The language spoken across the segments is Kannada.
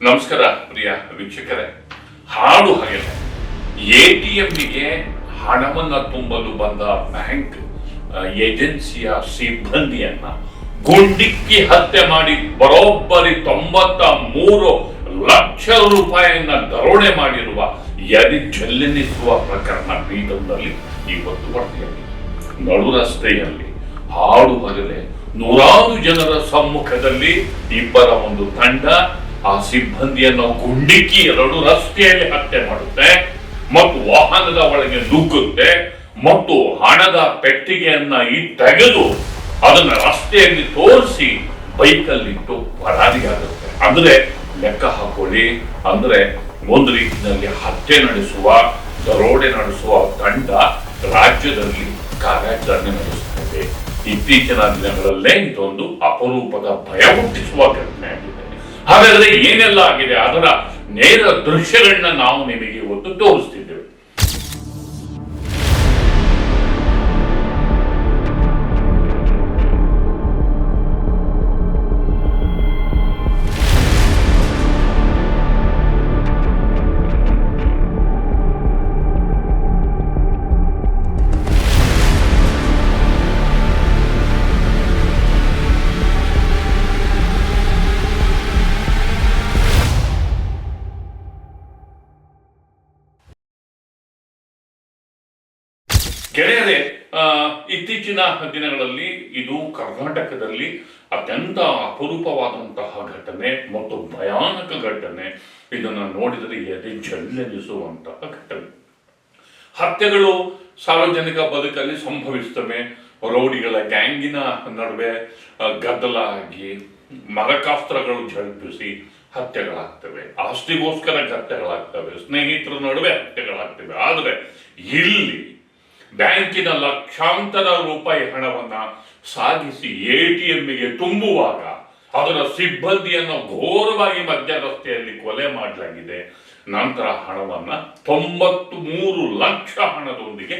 ನಮಸ್ಕಾರ, ಪ್ರಿಯ ವೀಕ್ಷಕರೇ. ಹಾಡು ಹಾಗೆಲ್ಲ ಎ ಟಿ ಎಂಗೆ ಹಣವನ್ನ ತುಂಬಲು ಬಂದ ಬ್ಯಾಂಕ್ ಏಜೆನ್ಸಿಯ ಸಿಬ್ಬಂದಿಯನ್ನ ಗುಂಡಿಕ್ಕಿ ಹತ್ಯೆ ಮಾಡಿ ಬರೋಬ್ಬರಿ ತೊಂಬತ್ತ ಮೂರು ಲಕ್ಷ ರೂಪಾಯಿಯನ್ನ ದರೋಡೆ ಮಾಡಿರುವ ಯದಿ ಜಲ್ಲೆನಿಸುವ ಪ್ರಕರಣ ಬೀದರ್ನಲ್ಲಿ ಇವತ್ತು ವರದಿಯಾಗಿದೆ. ನಡು ರಸ್ತೆಯಲ್ಲಿ ಹಾಡು ಹಗಲೆ ನೂರಾರು ಜನರ ಸಮ್ಮುಖದಲ್ಲಿ ಇಬ್ಬರ ಒಂದು ತಂಡ ಆ ಸಿಬ್ಬಂದಿಯನ್ನು ಗುಂಡಿಕ್ಕಿ ಎರಡು ರಸ್ತೆಯಲ್ಲಿ ಹತ್ಯೆ ಮಾಡುತ್ತೆ, ಮತ್ತು ವಾಹನದ ಒಳಗೆ ನುಗ್ಗುತ್ತೆ, ಮತ್ತು ಹಣದ ಪೆಟ್ಟಿಗೆಯನ್ನ ಈ ತೆಗೆದು ಅದನ್ನ ರಸ್ತೆಯಲ್ಲಿ ತೋರಿಸಿ ಬೈಕಲ್ಲಿಟ್ಟು ಪರಾರಿಯಾಗುತ್ತೆ ಅಂದ್ರೆ ಲೆಕ್ಕ ಹಾಕೊಳ್ಳಿ. ಅಂದ್ರೆ ಒಂದು ರೀತಿಯಲ್ಲಿ ಹತ್ಯೆ ನಡೆಸುವ, ದರೋಡೆ ನಡೆಸುವ ತಂಡ ರಾಜ್ಯದಲ್ಲಿ ಕಾರ್ಯಾಚರಣೆ ನಡೆಸುತ್ತದೆ. ಇತ್ತೀಚಿನ ದಿನಗಳಲ್ಲೇ ಇದೊಂದು ಅಪರೂಪದ ಭಯ ಹುಟ್ಟಿಸುವ ಹಾಗಾದ್ರೆ ಏನೆಲ್ಲ ಆಗಿದೆ ಅದರ ನೇರ ದೃಶ್ಯಗಳನ್ನ ನಾವು ನಿಮಗೆ ಇವತ್ತು ತೋರಿಸ್ತಿದ್ದೇವೆ ಇತ್ತೀಚಿನ ದಿನಗಳಲ್ಲಿ ಇದು ಕರ್ನಾಟಕದಲ್ಲಿ ಅತ್ಯಂತ ಅಪರೂಪವಾದಂತಹ ಘಟನೆ ಮತ್ತು ಭಯಾನಕ ಘಟನೆ. ಇದನ್ನು ನೋಡಿದರೆ ಎದೆ ಜಲ್ಲೆನಿಸುವಂತಹ ಘಟನೆ. ಹತ್ಯೆಗಳು ಸಾರ್ವಜನಿಕ ಬದುಕಲ್ಲಿ ಸಂಭವಿಸ್ತವೆ. ರೌಡಿಗಳ ಗ್ಯಾಂಗಿನ ನಡುವೆ ಗದ್ದಲ ಆಗಿ ಮರಕಾಸ್ತ್ರಗಳು ಝಳಪಿಸಿ ಹತ್ಯೆಗಳಾಗ್ತವೆ. ಆಸ್ತಿಗೋಸ್ಕರ ಹತ್ಯೆಗಳಾಗ್ತವೆ ಸ್ನೇಹಿತರ ನಡುವೆ ಹತ್ಯೆಗಳಾಗ್ತವೆ. ಆದರೆ ಇಲ್ಲಿ ಬ್ಯಾಂಕಿನ ಲಕ್ಷಾಂತರ ರೂಪಾಯಿ ಹಣವನ್ನ ಸಾಗಿಸಿ ಎಟಿಎಂಗೆ ತುಂಬುವಾಗ ಅದರ ಸಿಬ್ಬಂದಿಯನ್ನು ಘೋರವಾಗಿ ಮಧ್ಯ ರಸ್ತೆಯಲ್ಲಿ ಕೊಲೆ ಮಾಡಲಾಗಿದೆ. ನಂತರ ಹಣವನ್ನ ತೊಂಬತ್ತು ಮೂರು ಲಕ್ಷ ಹಣದೊಂದಿಗೆ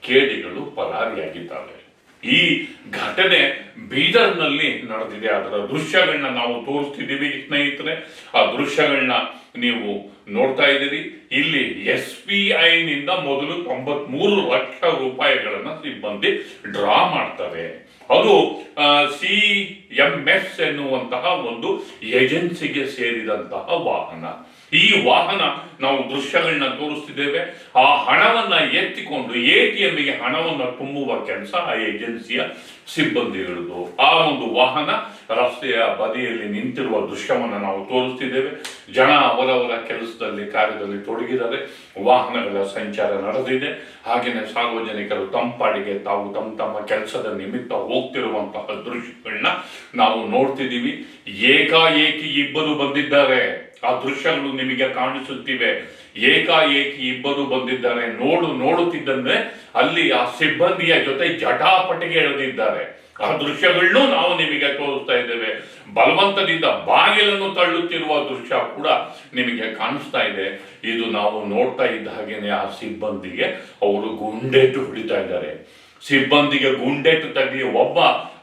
ಕೇಡಿಗಳು ಪರಾರಿಯಾಗಿದ್ದಾವೆ. ಈ ಘಟನೆ ಬೀದರ್ನಲ್ಲಿ ನಡೆದಿದೆ. ಅದರ ದೃಶ್ಯಗಳನ್ನ ನಾವು ತೋರಿಸ್ತಿದ್ದೀವಿ ಸ್ನೇಹಿತರೆ. ಆ ದೃಶ್ಯಗಳನ್ನ ನೀವು ನೋಡ್ತಾ ಇದ್ದೀರಿ. ಇಲ್ಲಿ ಎಸ್ ಬಿ ಐನಿಂದ ಮೊದಲು ತೊಂಬತ್ಮೂರು ಲಕ್ಷ ರೂಪಾಯಿಗಳನ್ನ ಸಿಬ್ಬಂದಿ ಡ್ರಾ ಮಾಡ್ತಾರೆ ಅದು ಸಿ ಎಂ ಎಸ್ ಎನ್ನುವಂತಹ ಒಂದು ಏಜೆನ್ಸಿಗೆ ಸೇರಿದಂತಹ ವಾಹನ. ಈ ವಾಹನ ನಾವು ದೃಶ್ಯಗಳನ್ನ ತೋರಿಸ್ತಿದ್ದೇವೆ. ಆ ಹಣವನ್ನ ಎತ್ತಿಕೊಂಡು ಎ ಟಿ ಎಂಗೆ ಹಣವನ್ನ ತುಂಬುವ ಕೆಲಸ ಆ ಏಜೆನ್ಸಿಯ ಸಿಬ್ಬಂದಿಗಳದು ಆ ಒಂದು ವಾಹನ ರಸ್ತೆಯ ಬದಿಯಲ್ಲಿ ನಿಂತಿರುವ ದೃಶ್ಯವನ್ನು ನಾವು ತೋರಿಸ್ತಿದ್ದೇವೆ. ಜನ ಅವರವರ ಕೆಲಸದಲ್ಲಿ, ಕಾರ್ಯದಲ್ಲಿ ತೊಡಗಿದ್ದಾರೆ. ವಾಹನಗಳ ಸಂಚಾರ ನಡೆದಿದೆ. ಹಾಗೆಯೇ ಸಾರ್ವಜನಿಕರು ತಂಪಾಡಿಗೆ ತಾವು ತಮ್ಮ ತಮ್ಮ ಕೆಲಸದ ನಿಮಿತ್ತ ಹೋಗ್ತಿರುವಂತಹ ದೃಶ್ಯಗಳನ್ನ ನಾವು ನೋಡ್ತಿದ್ದೀವಿ. ಏಕಾಏಕಿ ಇಬ್ಬರು ಬಂದಿದ್ದಾರೆ. ಆ ದೃಶ್ಯಗಳು ನಿಮಗೆ ಕಾಣಿಸುತ್ತಿವೆ. ಏಕಾಏಕಿ ಇಬ್ಬರು ಬಂದಿದ್ದಾರೆ. ನೋಡು, ನೋಡುತ್ತಿದ್ದಂದ್ರೆ ಅಲ್ಲಿ ಆ ಸಿಬ್ಬಂದಿಯ ಜೊತೆ ಜಟಾಪಟಿಗೆ ಎಳೆದಿದ್ದಾರೆ. ಆ ದೃಶ್ಯಗಳನ್ನು ನಾವು ನಿಮಗೆ ತೋರಿಸ್ತಾ ಇದ್ದೇವೆ. ಬಲವಂತದಿಂದ ಬಾಗಿಲನ್ನು ತಳ್ಳುತ್ತಿರುವ ದೃಶ್ಯ ಕೂಡ ನಿಮಗೆ ಕಾಣಿಸ್ತಾ ಇದೆ. ಇದು ನಾವು ನೋಡ್ತಾ ಇದ್ದ ಹಾಗೇನೆ ಆ ಸಿಬ್ಬಂದಿಗೆ ಅವರು ಗುಂಡೇಟು ಹಿಡಿತಾ ಇದ್ದಾರೆ. ಸಿಬ್ಬಂದಿಗೆ ಗುಂಡೇಟು ತಗ್ಗಿ ಒಬ್ಬ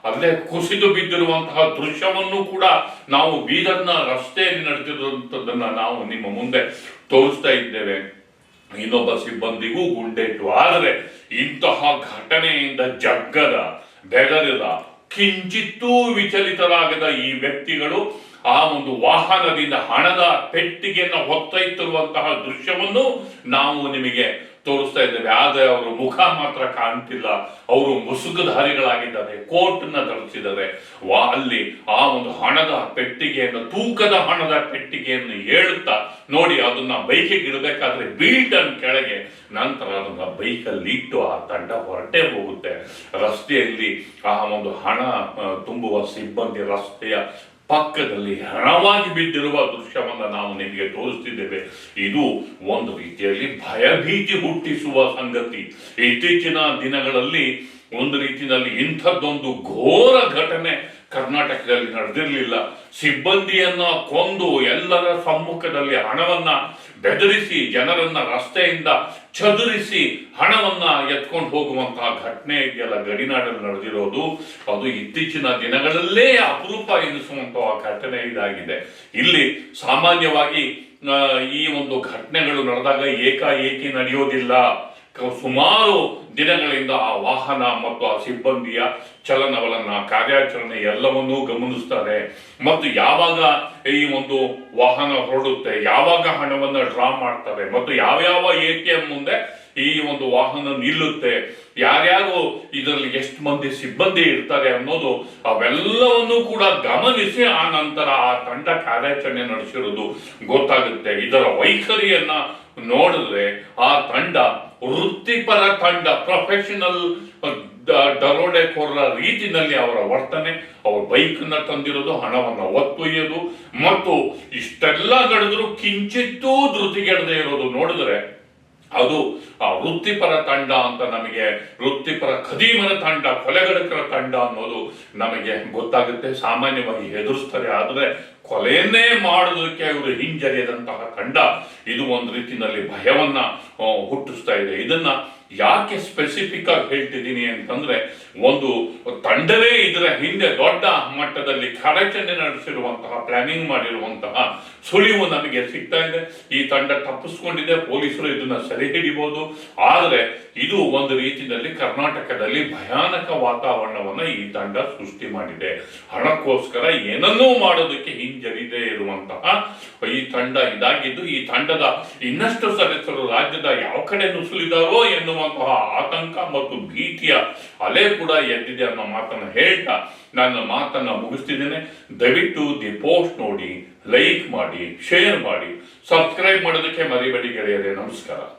ಅಲ್ಲೇ ಕುಸಿದು ಬಿದ್ದಿರುವಂತಹ ದೃಶ್ಯವನ್ನು ಕೂಡ ನಾವು ಬೀದರ್ನ ರಸ್ತೆಯಲ್ಲಿ ನಡೆದಿರುವಂತದ್ದನ್ನ ನಾವು ನಿಮ್ಮ ಮುಂದೆ ತೋರಿಸ್ತಾ ಇದ್ದೇವೆ. ಇನ್ನೊಬ್ಬ ಸಿಬ್ಬಂದಿಗೂ ಗುಂಡೇಟು ಆದರೆ ಇಂತಹ ಘಟನೆಯಿಂದ ಜಗ್ಗದ, ಬೆದರಿದ, ಕಿಂಚಿತ್ತೂ ವಿಚಲಿತರಾಗದ ಈ ವ್ಯಕ್ತಿಗಳು ಆ ಒಂದು ವಾಹನದಿಂದ ಹಣದ ಪೆಟ್ಟಿಗೆಯನ್ನು ಹೊತ್ತೊಯ್ತಿರುವಂತಹ ದೃಶ್ಯವನ್ನು ನಾವು ನಿಮಗೆ ತೋರಿಸ್ತಾ ಇದ್ದೇವೆ. ಆದರೆ ಅವರು ಮುಖ ಮಾತ್ರ ಕಾಣ್ತಿಲ್ಲ. ಅವರು ಮುಸುಕುಧಾರಿಗಳಾಗಿದ್ದಾರೆ ಕೋಟ್ನ ಧರಿಸಿದ್ದಾರೆ ವಾ, ಅಲ್ಲಿ ಆ ಒಂದು ಹಣದ ಪೆಟ್ಟಿಗೆಯನ್ನು, ತೂಕದ ಹಣದ ಪೆಟ್ಟಿಗೆಯನ್ನು ಹೇಳುತ್ತಾ ನೋಡಿ, ಅದನ್ನ ಬೈಕಿಗೆ ಇಡಬೇಕಾದ್ರೆ ಬೀಲ್ಟನ್ ಕೆಳಗೆ. ನಂತರ ಅದನ್ನ ಬೈಕಲ್ಲಿ ಇಟ್ಟು ಆ ತಂಡ ಹೊರಟೇ ಹೋಗುತ್ತೆ. ರಸ್ತೆಯಲ್ಲಿ ಆ ಒಂದು ಹಣ ತುಂಬುವ ಸಿಬ್ಬಂದಿ ರಸ್ತೆಯ ಪಕ್ಕದಲ್ಲಿ ಹಣವಾಗಿ ಬಿದ್ದಿರುವ ದೃಶ್ಯವನ್ನು ನಾವು ನಿಮಗೆ ತೋರಿಸ್ತಿದ್ದೇವೆ. ಇದು ಒಂದು ರೀತಿಯಲ್ಲಿ ಭಯಭೀತಿ ಹುಟ್ಟಿಸುವ ಸಂಗತಿ. ಇತ್ತೀಚಿನ ದಿನಗಳಲ್ಲಿ ಒಂದು ರೀತಿಯಲ್ಲಿ ಇಂಥದ್ದೊಂದು ಘೋರ ಘಟನೆ ಕರ್ನಾಟಕದಲ್ಲಿ ನಡೆದಿರಲಿಲ್ಲ. ಸಿಬ್ಬಂದಿಯನ್ನ ಕೊಂದು ಎಲ್ಲರ ಸಮ್ಮುಖದಲ್ಲಿ ಹಣವನ್ನ ಬೆದರಿಸಿ ಜನರನ್ನ ರಸ್ತೆಯಿಂದ ಚದುರಿಸಿ ಹಣವನ್ನ ಎತ್ಕೊಂಡು ಹೋಗುವಂತಹ ಘಟನೆ ಇದೆಯಲ್ಲ, ಗಡಿನಾಡಲ್ಲಿ ನಡೆದಿರೋದು. ಅದು ಇತ್ತೀಚಿನ ದಿನಗಳಲ್ಲೇ ಅಪರೂಪ ಎನಿಸುವಂತಹ ಘಟನೆ ಇದಾಗಿದೆ. ಇಲ್ಲಿ ಸಾಮಾನ್ಯವಾಗಿ ಈ ಒಂದು ಘಟನೆಗಳು ನಡೆದಾಗ ಏಕಾಏಕಿ ನಡೆಯೋದಿಲ್ಲ. ಸುಮಾರು ದಿನಗಳಿಂದ ಆ ವಾಹನ ಮತ್ತು ಆ ಸಿಬ್ಬಂದಿಯ ಚಲನವಲನ, ಕಾರ್ಯಾಚರಣೆ ಎಲ್ಲವನ್ನೂ ಗಮನಿಸ್ತಾರೆ. ಮತ್ತು ಯಾವಾಗ ಈ ಒಂದು ವಾಹನ ಹೊರಡುತ್ತೆ, ಯಾವಾಗ ಹಣವನ್ನು ಡ್ರಾ ಮಾಡ್ತಾರೆ ಮತ್ತು ಯಾವ್ಯಾವ ಎ ಟಿ ಮುಂದೆ ಈ ಒಂದು ವಾಹನ ನಿಲ್ಲುತ್ತೆ, ಯಾರ್ಯಾರು ಇದರಲ್ಲಿ ಎಷ್ಟು ಮಂದಿ ಸಿಬ್ಬಂದಿ ಇರ್ತಾರೆ ಅನ್ನೋದು ಅವೆಲ್ಲವನ್ನು ಕೂಡ ಗಮನಿಸಿ ಆ ನಂತರ ಆ ತಂಡ ಕಾರ್ಯಾಚರಣೆ ನಡೆಸಿರೋದು ಗೊತ್ತಾಗುತ್ತೆ. ಇದರ ವೈಖರಿಯನ್ನ ನೋಡಿದ್ರೆ ಆ ತಂಡ ವೃತ್ತಿಪರ ತಂಡ ಪ್ರೊಫೆಷನಲ್ ದರೋಡೆಕೋರರ ರೀತಿನಲ್ಲಿ ಅವರ ವರ್ತನೆ, ಅವ್ರ ಬೈಕನ್ನ ತಂದಿರೋದು, ಹಣವನ್ನ ಒತ್ತೊಯ್ಯೋದು ಮತ್ತು ಇಷ್ಟೆಲ್ಲ ನಡೆದ್ರು ಕಿಂಚಿತ್ತೂ ಧೃತಿಗೆಡದೆ ಇರೋದು. ನೋಡಿದ್ರೆ ಅದು ಆ ವೃತ್ತಿಪರ ತಂಡ ಅಂತ ನಮಗೆ, ವೃತ್ತಿಪರ ಖದೀಮನ ತಂಡ, ಕೊಲೆಗಡಕರ ತಂಡ ಅನ್ನೋದು ನಮಗೆ ಗೊತ್ತಾಗುತ್ತೆ. ಸಾಮಾನ್ಯವಾಗಿ ಎದುರಿಸ್ತಾರೆ ಆದರೆ ಕೊಲೆಯನ್ನೇ ಮಾಡೋದಕ್ಕೆ ಇವರು ಹಿಂಜರಿಯದಂತಹ ತಂಡ ಇದು ಒಂದು ರೀತಿಯಲ್ಲಿ ಭಯವನ್ನ ಹುಟ್ಟಿಸ್ತಾ ಇದೆ. ಇದನ್ನ ಯಾಕೆ ಸ್ಪೆಸಿಫಿಕ್ ಆಗಿ ಹೇಳ್ತಿದ್ದೀನಿ ಅಂತಂದ್ರೆ, ಒಂದು ತಂಡವೇ ಇದರ ಹಿಂದೆ ದೊಡ್ಡ ಮಟ್ಟದಲ್ಲಿ ಕಾರ್ಯಾಚರಣೆ ನಡೆಸಿರುವಂತಹ ಪ್ಲಾನಿಂಗ್ ಮಾಡಿರುವಂತಹ ಸುಳಿವು ನಮಗೆ ಸಿಗ್ತಾ ಇದೆ. ಈ ತಂಡ ತಪ್ಪಿಸ್ಕೊಂಡಿದೆ, ಪೊಲೀಸರು ಇದನ್ನ ಸೆರೆ ಹಿಡಿಬಹುದು ಆದ್ರೆ ಇದು ಒಂದು ರೀತಿಯಲ್ಲಿ ಕರ್ನಾಟಕದಲ್ಲಿ ಭಯಾನಕ ವಾತಾವರಣವನ್ನ ಈ ತಂಡ ಸೃಷ್ಟಿ ಮಾಡಿದೆ. ಹಣಕ್ಕೋಸ್ಕರ ಏನನ್ನೂ ಮಾಡೋದಕ್ಕೆ ಹಿಂಜರಿದೆ ಇರುವಂತಹ ಈ ತಂಡ ಇದಾಗಿದ್ದು, ಈ ತಂಡದ ಇನ್ನಷ್ಟು ಸದಸ್ಯರು ರಾಜ್ಯದ ಯಾವ ಕಡೆ ನುಸುಳಿದಾರೋ ಎನ್ನುವಂತಹ ಆತಂಕ ಮತ್ತು ಭೀತಿಯ ಅಲೆ ಕೂಡ ಎದ್ದಿದೆ ಅನ್ನೋ ಮಾತನ್ನ ಹೇಳ್ತಾ ನನ್ನ ಮಾತನ್ನ ಮುಗಿಸ್ತಿದ್ದೇನೆ. ದಯವಿಟ್ಟು ದಿ ಪೋಸ್ಟ್ ನೋಡಿ, ಲೈಕ್ ಮಾಡಿ, ಶೇರ್ ಮಾಡಿ, ಸಬ್ಸ್ಕ್ರೈಬ್ ಮಾಡೋದಕ್ಕೆ ಮರಿಬೇಡಿ ಗೆಳೆಯರೇ, ನಮಸ್ಕಾರ.